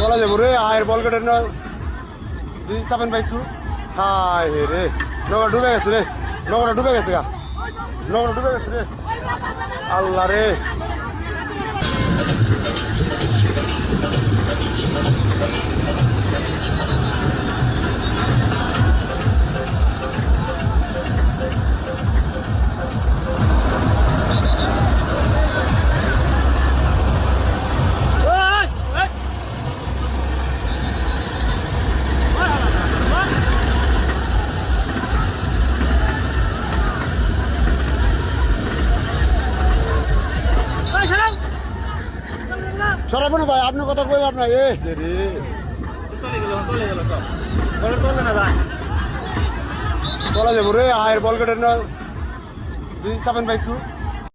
বলা যাব রে, আয়ের বল কেটে না দিদি চাপেন ভাই একটু। হে রে নগর ডুবে গেছে রে নগর ডুবে গেছে গা। নগর ডুবে গেছে রে। আল্লাহ রে। সরাবো না ভাই আপনার কথা কই আপনার? এ রে? বলা যাব রে আয়ের বল কেটে না দিদি চাপেন ভাই একটু।